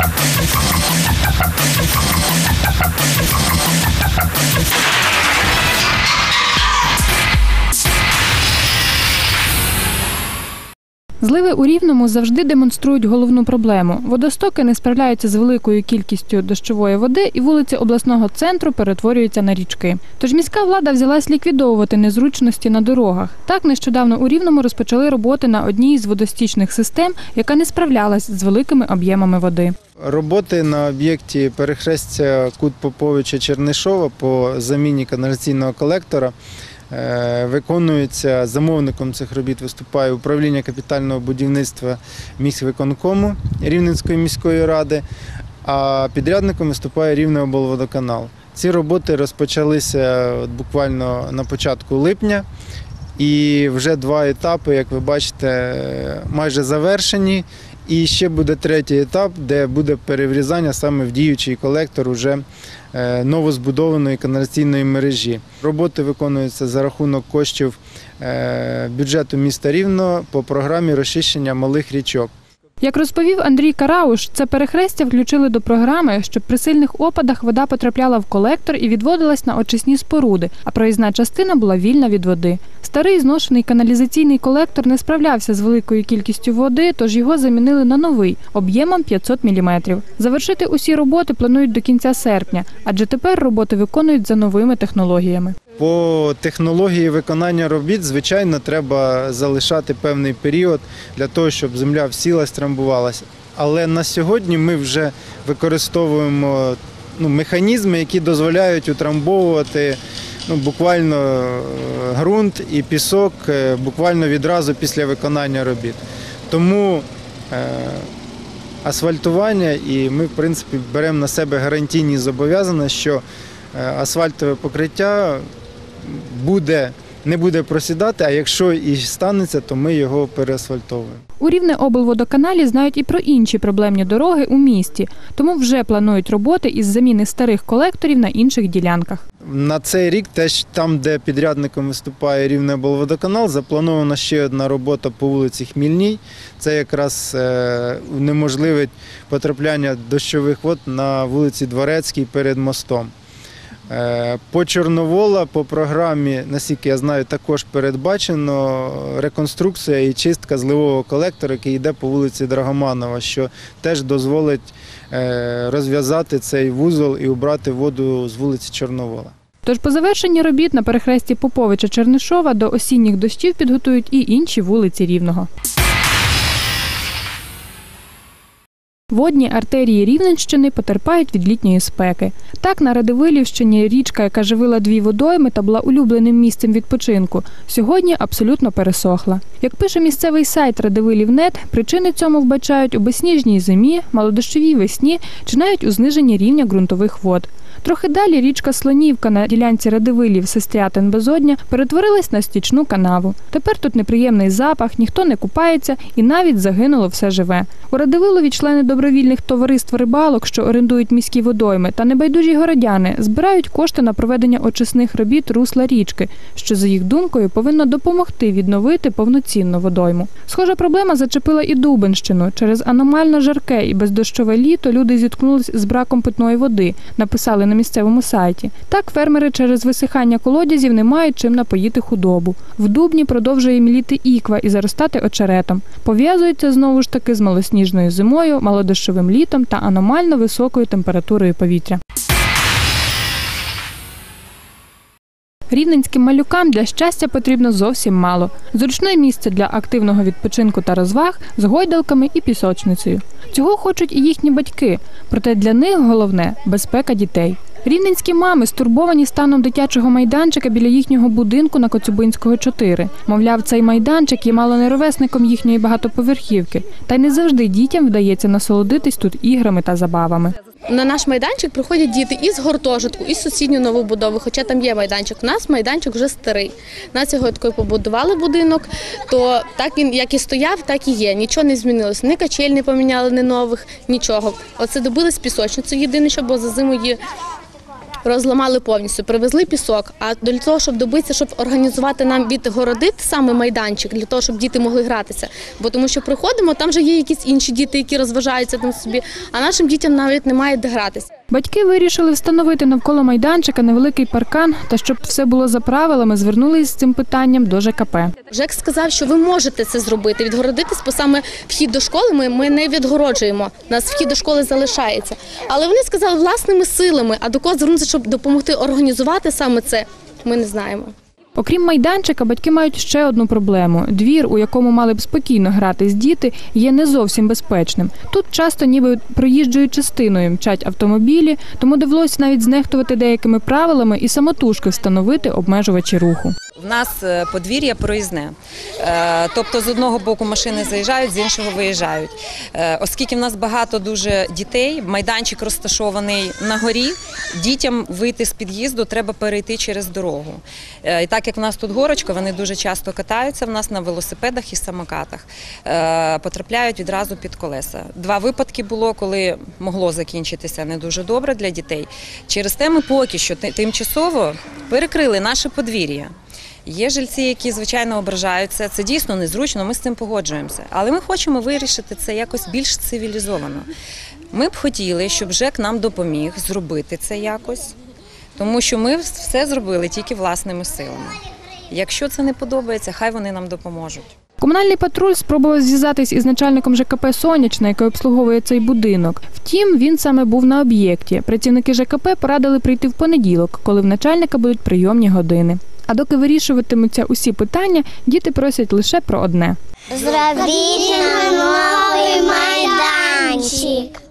Thank you. Зливи у Рівному завжди демонструють головну проблему. Водостоки не справляються з великою кількістю дощової води, і вулиці обласного центру перетворюються на річки. Тож міська влада взялась ліквідовувати незручності на дорогах. Так нещодавно у Рівному розпочали роботи на одній з водостічних систем, яка не справлялась з великими об'ємами води. Роботи на об'єкті перехрестя Кут Поповича Чернишова по заміні каналізаційного колектора е, виконуються замовником цих робіт виступає управління капітального будівництва міськвиконкому Рівненської міської ради, а підрядником виступає Рівнеоблводоканал. Ці роботи розпочалися буквально на початку липня. І вже два етапи, як ви бачите, майже завершені. І ще буде третій етап, де буде переврізання саме в діючий колектор уже новозбудованої каналізаційної мережі. Роботи виконуються за рахунок коштів е, бюджету міста Рівно по програмі розчищення малих річок. Як розповів Андрій Карауш, це перехрестя включили до програми, щоб при сильних опадах вода потрапляла в колектор і відводилась на очисні споруди, а проїзна частина була вільна від води. Старий зношений каналізаційний колектор не справлявся з великою кількістю води, тож його замінили на новий об'ємом 500 мм. Завершити усі роботи планують до кінця серпня, адже тепер роботи виконують за новими технологіями. По технології виконання робіт, звичайно, треба залишати певний період для того, щоб земля всілась, трамбувалася. Але на сьогодні ми вже використовуємо ну, механізми, які дозволяють утрамбовувати ну, буквально е, ґрунт і пісок е, буквально відразу після виконання робіт. Тому е, асфальтування, і ми, в принципі, беремо на себе гарантійні зобов'язання, що е, асфальтове покриття буде, не буде просідати, а якщо і станеться, то ми його переасфальтовуємо. У Рівне облводоканалі знають і про інші проблемні дороги у місті, тому вже планують роботи із заміни старих колекторів на інших ділянках. На цей рік теж там, де підрядником виступає Рівнеоблводоканал, запланована ще одна робота по вулиці Хмільній. Це якраз е, унеможливить потрапляння дощових вод на вулиці Дворецькій перед мостом. Е, По Чорновола по програмі, наскільки я знаю, також передбачено реконструкція і чистка зливового колектора, який йде по вулиці Драгоманова, що теж дозволить е, розв'язати цей вузол і убрати воду з вулиці Чорновола. Тож по завершенні робіт на перехресті Поповича Чернишова до осінніх дощів підготують і інші вулиці Рівного. Водні артерії Рівненщини потерпають від літньої спеки. Так, на Радивилівщині річка, яка живила дві водойми та була улюбленим місцем відпочинку, сьогодні абсолютно пересохла. Як пише місцевий сайт Радивилівнет, причини цьому вбачають у безсніжній зимі, малодощовій весні чи навіть у зниженні рівня ґрунтових вод. Трохи далі річка Слонівка на ділянці Радивилів Сестрятин Безодня перетворилась на стічну канаву. Тепер тут неприємний запах, ніхто не купається і навіть загинуло все живе. У Радивилові члени добровільних товариств рибалок, що орендують міські водойми, та небайдужі городяни збирають кошти на проведення очисних робіт русла річки, що за їх думкою повинно допомогти відновити повноцінну водойму. Схожа проблема зачепила і Дубенщину. Через аномально жарке і бездощове літо люди зіткнулись з браком питної води. Написали на місцевому сайті. Так фермери через висихання колодязів не мають чим напоїти худобу. В Дубні продовжує міліти іква і заростати очеретом. Пов'язується знову ж таки з малосніжною зимою, малодощовим літом та аномально високою температурою повітря. Рівненським малюкам для щастя потрібно зовсім мало. Зручне місце для активного відпочинку та розваг з гойдалками і пісочницею. Цього хочуть і їхні батьки, проте для них головне безпека дітей. Рівненські мами стурбовані станом дитячого майданчика біля їхнього будинку на Коцюбинського 4. Мовляв, цей майданчик є мало не їхньої багатоповерхівки, та й не завжди дітям вдається насолодитись тут іграми та забавами. На наш майданчик приходять діти із гуртожитку, із сусідньої новобудови, хоча там є майданчик. У нас майданчик вже старий. Нас його такою побудували будинок, то так він як і стояв, так і є. Нічого не змінилося. Ні качель не поміняли, ні нових, нічого. Оце добились пісочницю єдине, що бо за зиму її розламали повністю, привезли пісок. А для того, щоб добитися, щоб організувати нам відгородити саме майданчик, для того, щоб діти могли гратися. Бо тому що приходимо, там вже є якісь інші діти, які розважаються там собі, а нашим дітям навіть немає де гратися. Батьки вирішили встановити навколо майданчика невеликий паркан, та щоб все було за правилами, звернулись з цим питанням до ЖКП. Жек сказав, що ви можете це зробити, відгородитись, бо саме вхід до школи ми, ми не відгороджуємо. Нас вхід до школи залишається. Але вони сказали власними силами, а до кого звернутися, щоб допомогти організувати саме це, ми не знаємо. Окрім майданчика, батьки мають ще одну проблему: двір, у якому мали б спокійно гратись діти, є не зовсім безпечним. Тут часто, ніби проїжджою частиною мчать автомобілі, тому довелося навіть знехтувати деякими правилами і самотужки встановити обмежувачі руху. Нас е, подвір'я проїзне. Е, Тобто з одного боку машини заїжджають, з іншого виїжджають. Е, Оскільки в нас багато дуже дітей, майданчик розташований на горі, дітям вийти з під'їзду треба перейти через дорогу. І так як в нас тут горочка, вони дуже часто катаються в нас на велосипедах і самокатах, потрапляють відразу під колеса. Два випадки було, коли могло закінчитися не дуже добре для дітей. Через те ми поки що тимчасово перекрили наше подвір'я. Є жильці, які звичайно ображаються. Це дійсно незручно. Ми з цим погоджуємося. Але ми хочемо вирішити це якось більш цивілізовано. Ми б хотіли, щоб ЖЕК нам допоміг зробити це якось, тому що ми все зробили тільки власними силами. Якщо це не подобається, хай вони нам допоможуть. Комунальний патруль спробував зв'язатись із начальником ЖКП Сонячна, який обслуговує цей будинок. Втім, він саме був на об'єкті. Працівники ЖКП порадили прийти в понеділок, коли в начальника будуть прийомні години. А доки вирішуватимуться усі питання, діти просять лише про одне: Зробіть новий майданчик.